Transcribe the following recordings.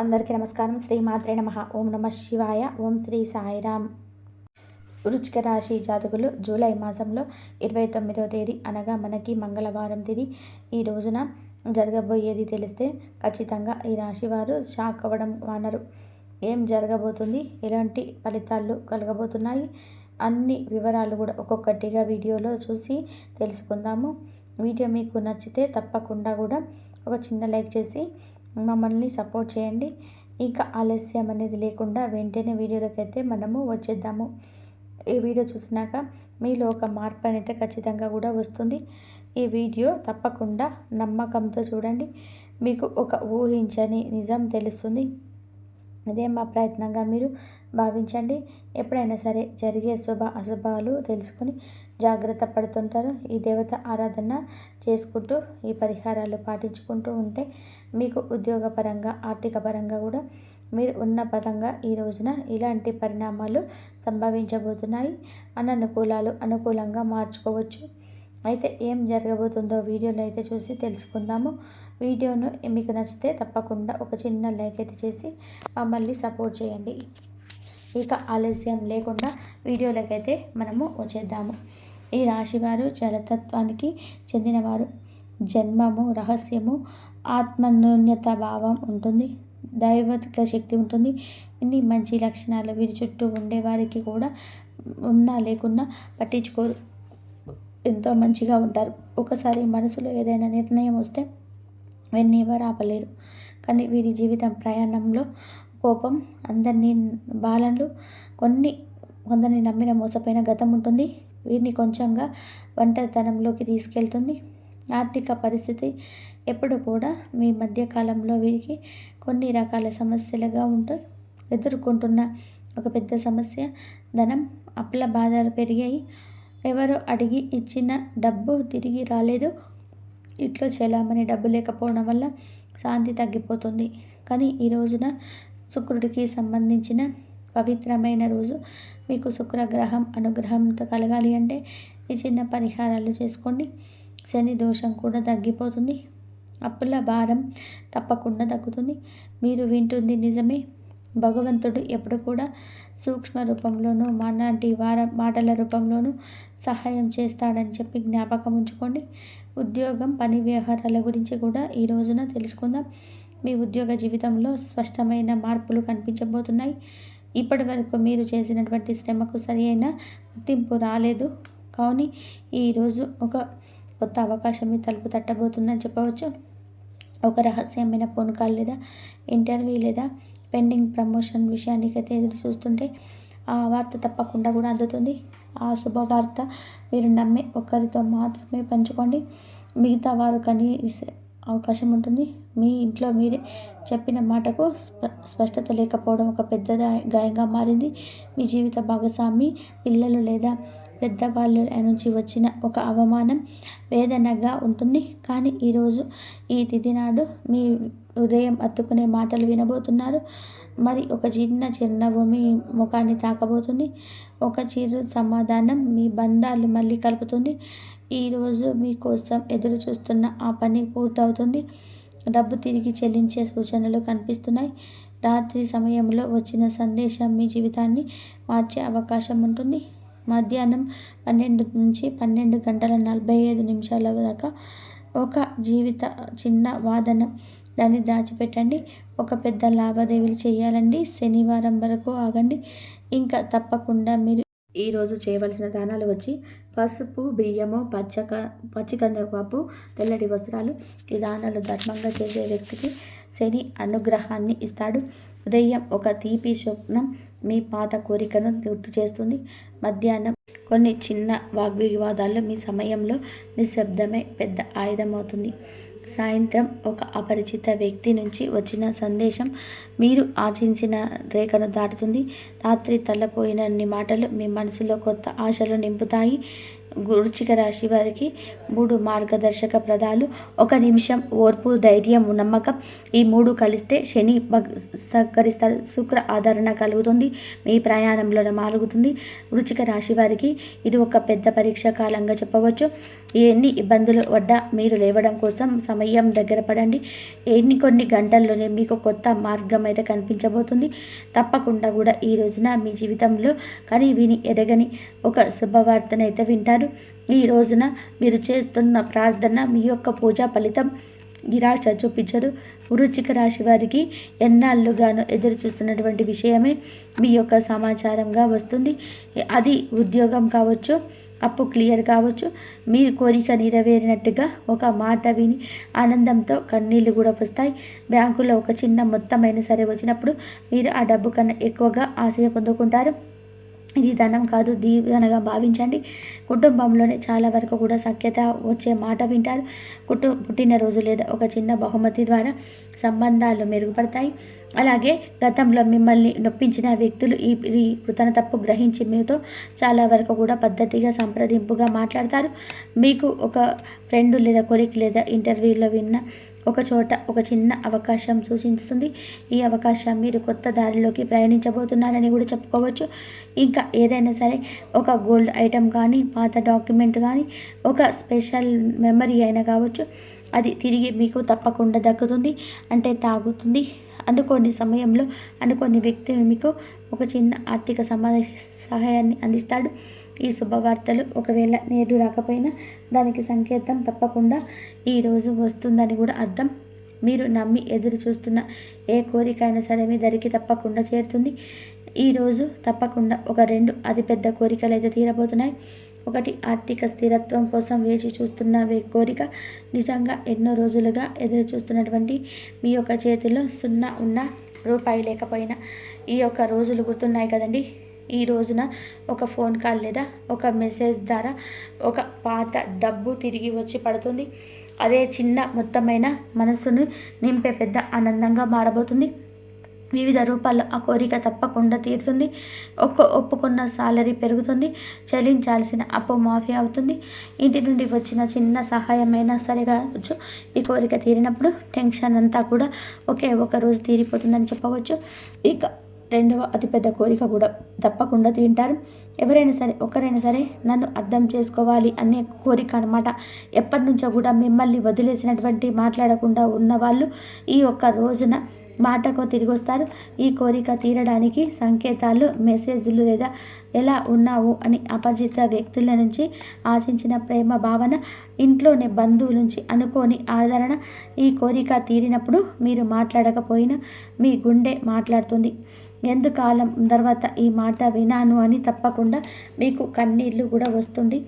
అందరికీ నమస్కారం. శ్రీ మాత్రే నమ. ఓం నమ శివాయ. ఓం శ్రీ సాయిరామ్. వృచ్చిక రాశి జాతకులు జూలై మాసంలో ఇరవై తొమ్మిదవ తేదీ అనగా మనకి మంగళవారం తేదీ. ఈ రోజున జరగబోయేది తెలిస్తే ఖచ్చితంగా ఈ రాశి వారు షాక్ అవ్వడం వానరు ఏం జరగబోతుంది? ఎలాంటి ఫలితాలు కలగబోతున్నాయి? అన్ని వివరాలు కూడా ఒక్కొక్కటిగా వీడియోలో చూసి తెలుసుకుందాము. వీడియో మీకు నచ్చితే తప్పకుండా కూడా ఒక చిన్న లైక్ చేసి మమ్మల్ని సపోర్ట్ చేయండి. ఇంకా ఆలస్యం అనేది లేకుండా వెంటనే వీడియోలోకి అయితే మనము వచ్చేద్దాము. ఈ వీడియో చూసినాక మీలో ఒక మార్పు అనేది ఖచ్చితంగా కూడా వస్తుంది. ఈ వీడియో తప్పకుండా నమ్మకంతో చూడండి. మీకు ఒక ఊహించని నిజం తెలుస్తుంది. ఇదే మా ప్రయత్నంగా మీరు భావించండి. ఎప్పుడైనా సరే జరిగే శుభ అశుభాలు తెలుసుకొని జాగ్రత్త పడుతుంటారు. ఈ దేవత ఆరాధన చేసుకుంటూ ఈ పరిహారాలు పాటించుకుంటూ ఉంటే మీకు ఉద్యోగపరంగా ఆర్థిక పరంగా కూడా మీరు ఉన్న పరంగా ఈ రోజున ఇలాంటి పరిణామాలు సంభవించబోతున్నాయి. అననుకూలాలు అనుకూలంగా మార్చుకోవచ్చు. అయితే ఏం జరగబోతుందో వీడియోలో అయితే చూసి తెలుసుకుందాము. వీడియోను మీకు నచ్చితే తప్పకుండా ఒక చిన్న లైక్ అయితే చేసి మమ్మల్ని సపోర్ట్ చేయండి. ఇక ఆలస్యం లేకుండా వీడియోలకైతే మనము వచ్చేద్దాము. ఈ రాశివారు జలతత్వానికి చెందినవారు. జన్మము రహస్యము ఆత్మన్యూన్యత భావం ఉంటుంది. దైవతిక శక్తి ఉంటుంది. ఇన్ని మంచి లక్షణాలు వీరి చుట్టూ ఉండే వారికి కూడా ఉన్నా లేకున్నా పట్టించుకోరు. ఎంతో మంచిగా ఉంటారు. ఒకసారి మనసులో ఏదైనా నిర్ణయం వస్తే వెన్ని ఆపలేరు. కానీ వీరి జీవితం ప్రయాణంలో కోపం అందరినీ బాలన్లు కొన్ని కొందరిని నమ్మిన మోసపోయిన గతం ఉంటుంది. వీరిని కొంచెంగా ఒంటరితనంలోకి తీసుకెళ్తుంది. ఆర్థిక పరిస్థితి ఎప్పుడు కూడా మీ మధ్యకాలంలో వీరికి కొన్ని రకాల సమస్యలుగా ఉంటాయి. ఎదుర్కొంటున్న ఒక పెద్ద సమస్య ధనం అప్పుల బాధలు పెరిగాయి. ఎవరో అడిగి ఇచ్చిన డబ్బు తిరిగి రాలేదు. ఇట్లో చెలామణి డబ్బు లేకపోవడం వల్ల శాంతి తగ్గిపోతుంది. కానీ ఈ రోజున శుక్రుడికి సంబంధించిన పవిత్రమైన రోజు. మీకు శుక్రగ్రహం అనుగ్రహంతో కలగాలి అంటే ఈ చిన్న పరిహారాలు చేసుకోండి. శని దోషం కూడా తగ్గిపోతుంది. అప్పుల భారం తప్పకుండా తగ్గుతుంది. మీరు వింటుంది నిజమే. భగవంతుడు ఎప్పుడు కూడా సూక్ష్మ రూపంలోనూ మనలాంటి వార మాటల రూపంలోనూ సహాయం చేస్తాడని చెప్పి జ్ఞాపకం ఉంచుకోండి. ఉద్యోగం పని వ్యవహారాల గురించి కూడా ఈ రోజున తెలుసుకుందాం. మీ ఉద్యోగ జీవితంలో స్పష్టమైన మార్పులు కనిపించబోతున్నాయి. ఇప్పటి వరకు మీరు చేసినటువంటి శ్రమకు సరి అయిన గుర్తింపు రాలేదు. కానీ ఈరోజు ఒక కొత్త అవకాశం మీ తలుపు తట్టబోతుందని చెప్పవచ్చు. ఒక రహస్యమైన ఫోన్ కాల్ లేదా ఇంటర్వ్యూ లేదా పెండింగ్ ప్రమోషన్ విషయానికైతే ఎదురు చూస్తుంటే ఆ వార్త తప్పకుండా కూడా అందుతుంది. ఆ శుభవార్త మీరు నమ్మే ఒక్కరితో మాత్రమే పంచుకోండి. మిగతా వారు కనీసే అవకాశం ఉంటుంది. మీ ఇంట్లో మీరే చెప్పిన మాటకు స్ప స్పష్టత లేకపోవడం ఒక పెద్ద గాయంగా మారింది. మీ జీవిత భాగస్వామి పిల్లలు లేదా పెద్దవాళ్ళ నుంచి వచ్చిన ఒక అవమానం వేదనగా ఉంటుంది. కానీ ఈరోజు ఈ తిథి నాడు మీ హృదయం అత్తుకునే మాటలు వినబోతున్నారు. మరి ఒక చిన్న చిరునవ్వు మీ ముఖాన్ని తాకబోతుంది. ఒక చిరు సమాధానం మీ బంధాలు మళ్ళీ కలుపుతుంది. ఈరోజు మీకోసం ఎదురు చూస్తున్న ఆ పని పూర్తవుతుంది. డబ్బు తిరిగి చెల్లించే సూచనలు కనిపిస్తున్నాయి. రాత్రి సమయంలో వచ్చిన సందేశం మీ జీవితాన్ని మార్చే అవకాశం ఉంటుంది. మధ్యాహ్నం పన్నెండు నుంచి పన్నెండు గంటల నలభై ఐదు నిమిషాల దాకా ఒక జీవిత చిన్న వాదన దాన్ని దాచిపెట్టండి. ఒక పెద్ద లావాదేవీలు చేయాలండి. శనివారం వరకు ఆగండి. ఇంకా తప్పకుండా మీరు ఈరోజు చేయవలసిన దానాలు వచ్చి పసుపు బియ్యము పచ్చక పచ్చికందపప్పు తెల్లటి వస్త్రాలు. ఈ దానాలు ధర్మంగా చేసే వ్యక్తికి శని అనుగ్రహాన్ని ఇస్తాడు. ఉదయం ఒక తీపి స్వప్నం మీ పాత కోరికను గుర్తు చేస్తుంది. మధ్యాహ్నం కొన్ని చిన్న వాగ్వివాదాలు మీ సమయంలో నిశ్శబ్దమే పెద్ద ఆయుధం అవుతుంది సాయంత్రం ఒక అపరిచిత వ్యక్తి నుంచి వచ్చిన సందేశం మీరు ఆశించిన రేఖను దాటుతుంది. రాత్రి తల్లపోయినన్ని మాటలు మీ మనసులో కొత్త ఆశలు నింపుతాయి. వృచ్చిక రాశి వారికి మూడు మార్గదర్శక ప్రదాలు ఒక నిమిషం ఓర్పు ధైర్యం నమ్మకం ఈ మూడు కలిస్తే శని సహకరిస్తాడు. శుక్ర ఆదరణ కలుగుతుంది మీ ప్రయాణంలో మారుగుతుంది. వృచ్చిక రాశి వారికి ఇది ఒక పెద్ద పరీక్ష కాలంగా చెప్పవచ్చు. ఎన్ని ఇబ్బందులు పడ్డా మీరు లేవడం కోసం సమయం దగ్గర పడండి. ఎన్ని కొన్ని గంటల్లోనే మీకు కొత్త మార్గం అయితే కనిపించబోతుంది. తప్పకుండా కూడా ఈ రోజున మీ జీవితంలో కని విని ఎరగని ఒక శుభవార్తనైతే వింటారు. ఈ రోజున మీరు చేస్తున్న ప్రార్థన మీ యొక్క పూజా ఫలితం నిరాశ చూపించదు వృచ్చిక రాశి వారికి ఎన్నాళ్ళుగాను ఎదురు చూస్తున్నటువంటి విషయమే మీ యొక్క సమాచారంగా వస్తుంది. అది ఉద్యోగం కావచ్చు అప్పు క్లియర్ కావచ్చు. మీరు కోరిక నెరవేరినట్టుగా ఒక మాట విని ఆనందంతో కన్నీళ్ళు కూడా వస్తాయి. బ్యాంకులో ఒక చిన్న మొత్తమైన సరే వచ్చినప్పుడు మీరు ఆ డబ్బు కన్నా ఎక్కువగా ఆశయ పొందుకుంటారు. ఇది ధనం కాదు దీవెనగా భావించండి. కుటుంబంలోనే చాలా వరకు కూడా సఖ్యత వచ్చే మాట వింటారు. కుటు పుట్టినరోజు లేదా ఒక చిన్న బహుమతి ద్వారా సంబంధాలు మెరుగుపడతాయి. అలాగే గతంలో మిమ్మల్ని నొప్పించిన వ్యక్తులు ఈ కృతన తప్పు గ్రహించి మీతో చాలా వరకు కూడా పద్ధతిగా సంప్రదింపుగా మాట్లాడతారు. మీకు ఒక ఫ్రెండ్ లేదా కొలిక్ లేదా ఇంటర్వ్యూలో విన్న ఒక చోట ఒక చిన్న అవకాశం సూచిస్తుంది. ఈ అవకాశం మీరు కొత్త దారిలోకి ప్రయాణించబోతున్నారని కూడా చెప్పుకోవచ్చు. ఇంకా ఏదైనా సరే ఒక గోల్డ్ ఐటెం కానీ పాత డాక్యుమెంట్ కానీ ఒక స్పెషల్ మెమరీ అయినా కావచ్చు అది తిరిగి మీకు తప్పకుండా దక్కుతుంది. అంటే తాగుతుంది. అనుకోని సమయంలో అనుకోని వ్యక్తి మీకు ఒక చిన్న ఆర్థిక సమా సహాయాన్ని అందిస్తాడు. ఈ శుభవార్తలు ఒకవేళ నేడు రాకపోయినా దానికి సంకేతం తప్పకుండా ఈరోజు వస్తుందని కూడా అర్థం. మీరు నమ్మి ఎదురు చూస్తున్న ఏ కోరిక అయినా సరే మీ దరికి తప్పకుండా చేరుతుంది. ఈరోజు తప్పకుండా ఒక రెండు అతిపెద్ద కోరికలు అయితే తీరబోతున్నాయి. ఒకటి ఆర్థిక స్థిరత్వం కోసం వేచి చూస్తున్న కోరిక నిజంగా ఎన్నో రోజులుగా ఎదురు చూస్తున్నటువంటి మీ యొక్క చేతిలో సున్నా ఉన్న రూపాయి లేకపోయినా ఈ యొక్క రోజులు గుర్తున్నాయి కదండి. ఈ రోజున ఒక ఫోన్ కాల్ లేదా ఒక మెసేజ్ ద్వారా ఒక పాత డబ్బు తిరిగి వచ్చి పడుతుంది. అదే చిన్న మొత్తమైన మనస్సును నింపే పెద్ద ఆనందంగా మారబోతుంది. వివిధ రూపాల్లో ఆ కోరిక తప్పకుండా తీరుతుంది. ఒక్క ఒప్పుకున్న సాలరీ పెరుగుతుంది. చెల్లించాల్సిన అప్పు మాఫీ అవుతుంది. ఇంటి నుండి వచ్చిన చిన్న సహాయమైనా సరే కావచ్చు. ఈ కోరిక తీరినప్పుడు టెన్షన్ అంతా కూడా ఒకే ఒక రోజు తీరిపోతుందని చెప్పవచ్చు. ఇక రెండవ అతిపెద్ద కోరిక కూడా తప్పకుండా తింటారు ఎవరైనా సరే ఒకరైనా సరే నన్ను అర్థం చేసుకోవాలి అనే కోరిక అనమాట ఎప్పటి నుంచో కూడా మిమ్మల్ని వదిలేసినటువంటి మాట్లాడకుండా ఉన్నవాళ్ళు ఈ ఒక్క రోజున మాటకు తిరిగి వస్తారు ఈ కోరిక తీరడానికి సంకేతాలు మెసేజ్లు లేదా ఎలా ఉన్నావు అని అపరిచిత వ్యక్తుల నుంచి ఆశించిన ప్రేమ భావన ఇంట్లోనే బంధువుల నుంచి అనుకోని ఆదరణ ఈ కోరిక తీరినప్పుడు మీరు మాట్లాడకపోయినా మీ గుండె మాట్లాడుతుంది. ఎందుకాలం తర్వాత ఈ మాట వినాను అని తప్పకుండా మీకు కన్నీళ్ళు కూడా వస్తుంది.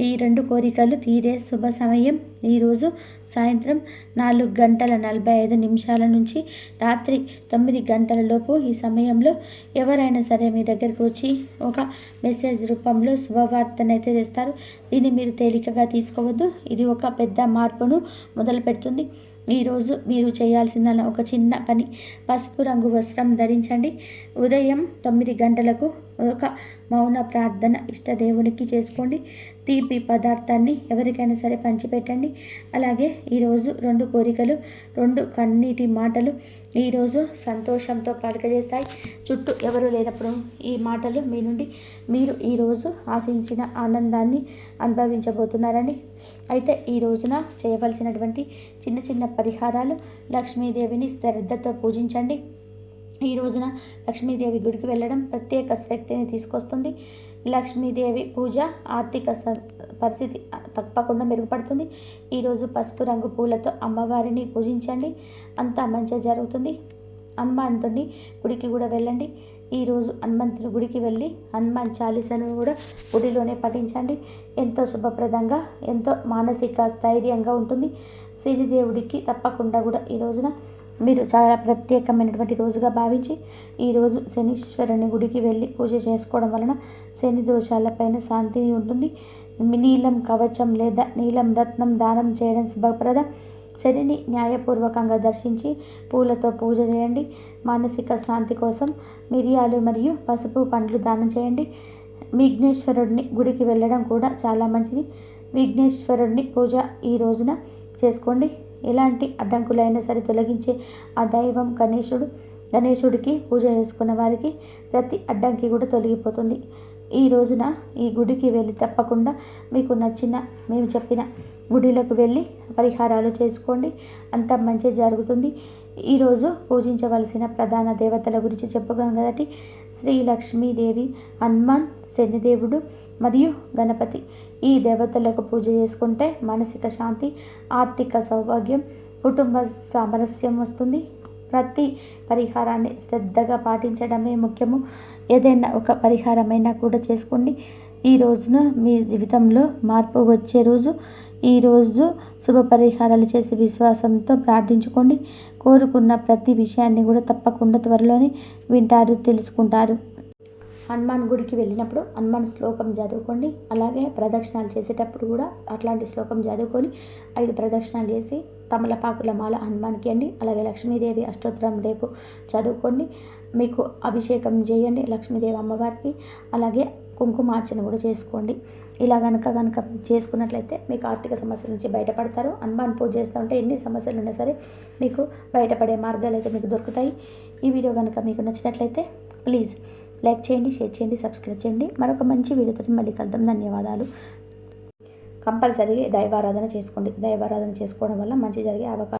ఈ రెండు కోరికలు తీరే శుభ సమయం. ఈరోజు సాయంత్రం నాలుగు గంటల నలభై ఐదు నిమిషాల నుంచి రాత్రి తొమ్మిది గంటల లోపు ఈ సమయంలో ఎవరైనా సరే మీ దగ్గరకు వచ్చి ఒక మెసేజ్ రూపంలో శుభవార్తనైతే తెస్తారు. దీన్ని మీరు తేలికగా తీసుకోవద్దు. ఇది ఒక పెద్ద మార్పును మొదలు పెడుతుంది. ఈరోజు మీరు చేయాల్సిందన్న ఒక చిన్న పని. పసుపు రంగు వస్త్రం ధరించండి. ఉదయం తొమ్మిది గంటలకు ఒక మౌన ప్రార్థన ఇష్టదేవునికి చేసుకోండి. తీపి పదార్థాన్ని ఎవరికైనా సరే పంచిపెట్టండి. అలాగే ఈరోజు రెండు కోరికలు రెండు కన్నీటి మాటలు ఈరోజు సంతోషంతో పలకజేస్తాయి. చుట్టూ ఎవరు లేనప్పుడు ఈ మాటలు మీ నుండి మీరు ఈరోజు ఆశించిన ఆనందాన్ని అనుభవించబోతున్నారని. అయితే ఈ రోజున చేయవలసినటువంటి చిన్న చిన్న పరిహారాలు లక్ష్మీదేవిని శ్రద్ధతో పూజించండి. ఈ రోజున లక్ష్మీదేవి గుడికి వెళ్ళడం ప్రత్యేక శక్తిని తీసుకొస్తుంది. లక్ష్మీదేవి పూజ ఆర్థిక పరిస్థితి తప్పకుండా మెరుగుపడుతుంది. ఈరోజు పసుపు రంగు పూలతో అమ్మవారిని పూజించండి. అంతా మంచిగా జరుగుతుంది. హనుమంతుడిని గుడికి కూడా వెళ్ళండి. ఈరోజు హనుమంతుడి గుడికి వెళ్ళి హనుమాన్ చాలీసను కూడా గుడిలోనే పఠించండి. ఎంతో శుభప్రదంగా ఎంతో మానసిక స్థైర్యంగా ఉంటుంది. శనిదేవుడికి తప్పకుండా కూడా ఈ రోజున మీరు చాలా ప్రత్యేకమైనటువంటి రోజుగా భావించి ఈరోజు శనీశ్వరుని గుడికి వెళ్ళి పూజ చేసుకోవడం వలన శని దోషాలపైన శాంతి ఉంటుంది. నీలం కవచం లేదా నీలం రత్నం దానం చేయడం శుభప్రదం. శనిని న్యాయపూర్వకంగా దర్శించి పూలతో పూజ చేయండి. మానసిక శాంతి కోసం మిరియాలు మరియు పసుపు పండ్లు దానం చేయండి. విఘ్నేశ్వరుడిని గుడికి వెళ్ళడం కూడా చాలా మంచిది. విఘ్నేశ్వరుడిని పూజ ఈ రోజున చేసుకోండి. ఎలాంటి అడ్డంకులైనా సరే తొలగించే ఆ దైవం గణేశుడు గణేశుడికి పూజ చేసుకున్న వారికి ప్రతి అడ్డంకి కూడా తొలగిపోతుంది. ఈ రోజున ఈ గుడికి వెళ్ళి తప్పకుండా మీకు నచ్చిన మేము చెప్పిన గుడిలకు వెళ్ళి పరిహారాలు చేసుకోండి. అంత మంచి జరుగుతుంది. ఈరోజు పూజించవలసిన ప్రధాన దేవతల గురించి చెప్పుకోం కదటి శ్రీ లక్ష్మీదేవి హనుమాన్ శనిదేవుడు మరియు గణపతి. ఈ దేవతలకు పూజ చేసుకుంటే మానసిక శాంతి ఆర్థిక సౌభాగ్యం కుటుంబ సామరస్యం వస్తుంది. ప్రతి పరిహారాన్ని శ్రద్ధగా పాటించడమే ముఖ్యము. ఏదైనా ఒక పరిహారమైనా కూడా చేసుకోండి. ఈ రోజున మీ జీవితంలో మార్పు వచ్చే రోజు. ఈరోజు శుభ పరిహారాలు చేసి విశ్వాసంతో ప్రార్థించుకోండి. కోరుకున్న ప్రతి విషయాన్ని కూడా తప్పకుండా త్వరలోనే వింటారు తెలుసుకుంటారు. హనుమాన్ గుడికి వెళ్ళినప్పుడు హనుమాన్ శ్లోకం చదువుకోండి. అలాగే ప్రదక్షిణాలు చేసేటప్పుడు కూడా అట్లాంటి శ్లోకం చదువుకొని ఐదు ప్రదక్షిణాలు చేసి తమలపాకుల మాల హనుమాన్కి అండి. అలాగే లక్ష్మీదేవి అష్టోత్తరం రేపు చదువుకోండి. మీకు అభిషేకం చేయండి లక్ష్మీదేవి అమ్మవారికి. అలాగే కుంకుమార్చన కూడా చేసుకోండి. ఇలా కనుక కనుక చేసుకున్నట్లయితే మీకు ఆర్థిక సమస్యల నుంచి బయటపడతారు. హనుమాన్ పూజ చేస్తూ ఉంటే ఎన్ని సమస్యలు ఉన్నా సరే మీకు బయటపడే మార్గాలు అయితే మీకు దొరుకుతాయి. ఈ వీడియో కనుక మీకు నచ్చినట్లయితే ప్లీజ్ లైక్ చేయండి షేర్ చేయండి సబ్స్క్రైబ్ చేయండి. మరొక మంచి వీడియోతో మళ్ళీ కలుద్దాం. ధన్యవాదాలు. కంపల్సరీ దైవారాధన చేసుకోండి. దైవారాధన చేసుకోవడం వల్ల మంచి జరిగే అవకాశం